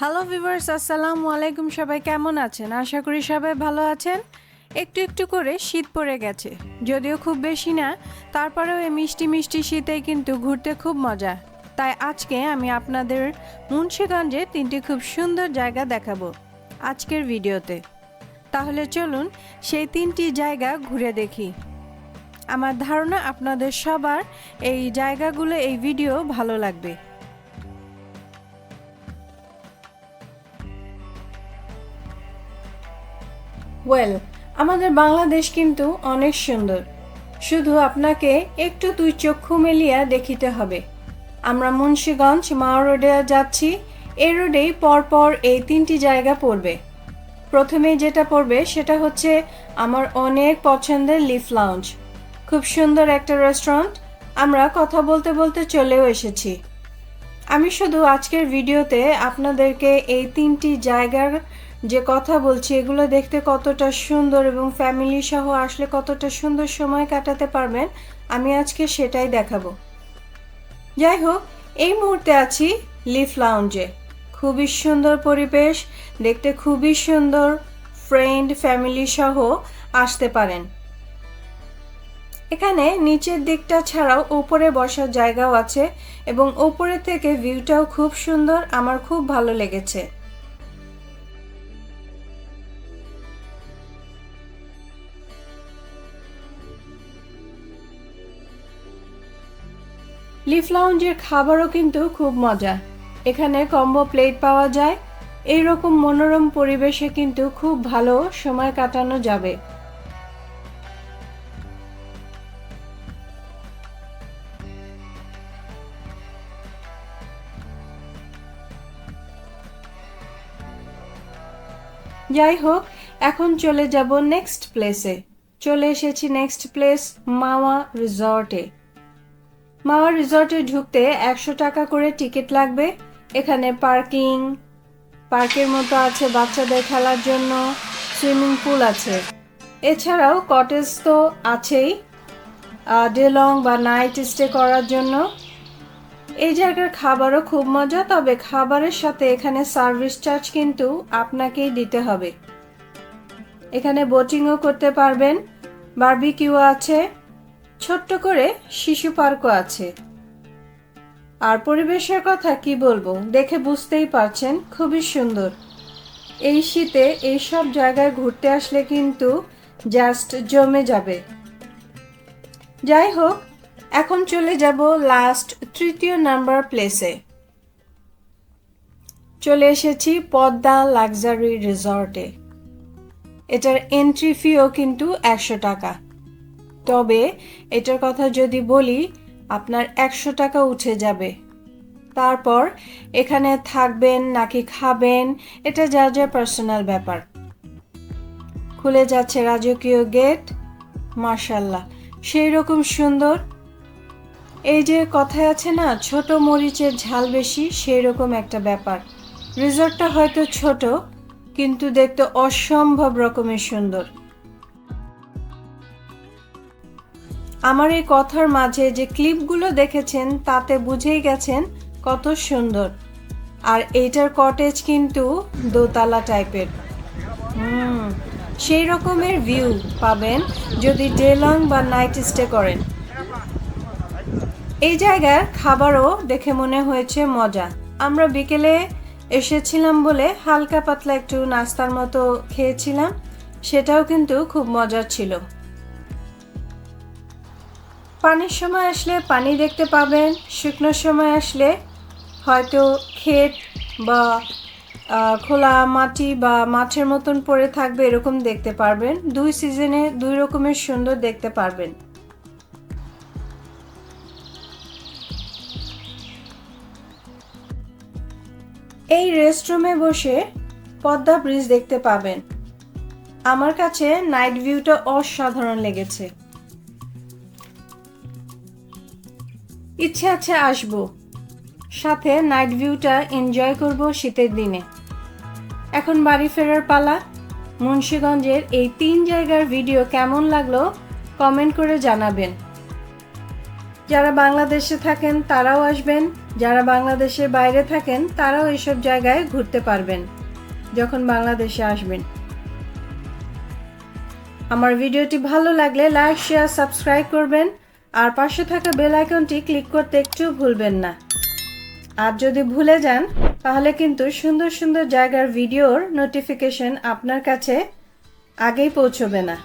Hello viewers আসসালামু আলাইকুম। সবাই কেমন আছেন? আশা করি সবাই ভালো আছেন। একটু একটু করে শীত পড়ে গেছে, যদিও খুব বেশি না, তারপরেও এই মিষ্টি মিষ্টি শীতে কিন্তু ঘুরতে খুব মজা। তাই আজকে আমি আপনাদের মুন্সিগঞ্জে তিনটি খুব সুন্দর জায়গা দেখাবো আজকের ভিডিওতে। তাহলে চলুন সেই তিনটি জায়গা ঘুরে দেখি। আমার ধারণা আপনাদের সবার এই জায়গাগুলো, এই ভিডিও ভালো লাগবে। ওয়েল আমাদের বাংলাদেশ কিন্তু অনেক সুন্দর। শুধু আপনাকে একটু দুই চক্ষু মেলিয়া দেখিতে হবে। আমরা মুন্সীগঞ্জ মাও রোডে যাচ্ছি, এই রোডেই পরপর এই তিনটি জায়গা পড়বে। প্রথমেই যেটা পড়বে সেটা হচ্ছে আমার অনেক পছন্দের লিফ লাউঞ্জ খুব সুন্দর একটা রেস্টুরেন্ট আমরা কথা বলতে বলতে চলেও এসেছি। আমি শুধু আজকের ভিডিওতে আপনাদেরকে এই তিনটি জায়গার যে কথা বলছি, এগুলো দেখতে কতটা সুন্দর এবং ফ্যামিলি সহ আসলে কতটা সুন্দর সময় কাটাতে পারবেন, আমি আজকে সেটাই দেখাবো। যাই হোক, এই মুহূর্তে আছি লিফ লাউঞ্জে খুবই সুন্দর পরিবেশ, দেখতে খুবই সুন্দর ফ্রেন্ড ফ্যামিলি সহ আসতে পারেন। এখানে নিচের দিকটা ছাড়াও উপরে বসার জায়গাও আছে এবং উপরে থেকে ভিউটাও খুব সুন্দর, আমার খুব ভালো লেগেছে। লিফ লাউঞ্জের খাবারও কিন্তু খুব মজা। এখানে কম্বো প্লেট পাওয়া যায়। এই রকম মনোরম পরিবেশে কিন্তু খুব ভালো সময় কাটানো যাবে। যাই হোক, এখন চলে যাব নেক্সট প্লেসে চলে এসেছি নেক্সট প্লেস মাওয়া রিসর্টে মাওয়া রিসর্টে ঢুকতে একশো টাকা করে টিকিট লাগবে। এখানে পার্কিং, পার্কের মতো আছে বাচ্চাদের খেলার জন্য, সুইমিং পুল আছে। এছাড়াও কটেজ তো আছেই ডে লং বা নাইট স্টে করার জন্য। এই জায়গার খাবারও খুব মজা, তবে খাবারের সাথে এখানে সার্ভিস চার্জ কিন্তু আপনাকেই দিতে হবে। এখানে বোটিংও করতে পারবেন, বারবিকিউ আছে। ছোট্ট করে শিশু পার্কও আছে। আর পরিবেশের কথা কি বলব, দেখে বুঝতেই পারছেন, খুবই সুন্দর। এই শীতে এই সব জায়গায় ঘুরতে আসলে কিন্তু জাস্ট জমে যাবে। যাই হোক, এখন চলে যাব লাস্ট তৃতীয় নাম্বার প্লেসে। চলে এসেছি পদ্মা লাক্সারি রিসর্টে। এটার এন্ট্রি ফিও কিন্তু একশো টাকা। তবে এটার কথা যদি বলি, আপনার একশো টাকা উঠে যাবে। তারপর এখানে থাকবেন নাকি খাবেন, এটা যা যা পার্সোনাল ব্যাপার। খুলে যাচ্ছে রাজকীয় গেট মার্শাল্লাহ সেই রকম সুন্দর। এই যে কথায় আছে না, ছোট মরিচের ঝাল বেশি সেই রকম একটা ব্যাপার। রিসর্টটা হয়তো ছোট, কিন্তু দেখতে অসম্ভব রকমের সুন্দর। আমার এই কথার মাঝে যে ক্লিপগুলো দেখেছেন, তাতে বুঝেই গেছেন কত সুন্দর। আর এইটার কটেজ কিন্তু দোতলা টাইপের হুম, সেই রকমের ভিউ পাবেন যদি ডে লং বা নাইট স্টে করেন। এই জায়গার খাবারও দেখে মনে হয়েছে মজা। আমরা বিকেলে এসেছিলাম বলে হালকা পাতলা একটু নাস্তার মতো খেয়েছিলাম, সেটাও কিন্তু খুব মজার ছিল। পানির সময় আসলে পানি দেখতে পাবেন শুকনোর সময় আসলে হয়তো ক্ষেত বা খোলা মাটি বা মাঠের মতন পড়ে থাকবে এরকম দেখতে পারবেন। দুই সিজনে দুই রকমের সুন্দর দেখতে পারবেন। এই রেস্টরুমে বসে পদ্মা ব্রিজ দেখতে পাবেন। আমার কাছে নাইট ভিউটা অসাধারণ লেগেছে। ইচ্ছে আছে আসব। সাথে নাইট ভিউটা এনজয় করব শীতের দিনে। এখন বাড়ি ফেরার পালা। মুন্সীগঞ্জের এই তিন জায়গার ভিডিও কেমন লাগল কমেন্ট করে জানাবেন। যারা বাংলাদেশে থাকেন, তারাও আসবেন। যারা বাংলাদেশের বাইরে থাকেন, তারাও এইসব জায়গায় ঘুরতে পারবেন, যখন বাংলাদেশে আসবেন। আমার ভিডিওটি ভালো লাগলে লাইক শেয়ার সাবস্ক্রাইব করবেন। আর পাশে থাকা বেল আইকনটি ক্লিক করতে একটু ভুলবেন না। আর যদি ভুলে যান, তাহলে কিন্তু সুন্দর সুন্দর জায়গার ভিডিওর নোটিফিকেশন আপনার কাছে আগেই পৌঁছবে না।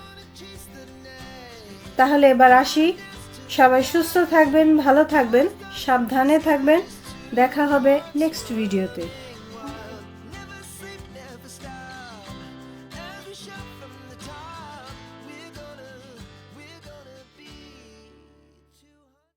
তাহলে এবার আসি। সবাই সুস্থ থাকবেন, ভালো থাকবেন, সাবধানে থাকবেন। দেখা হবে নেক্সট ভিডিওতে।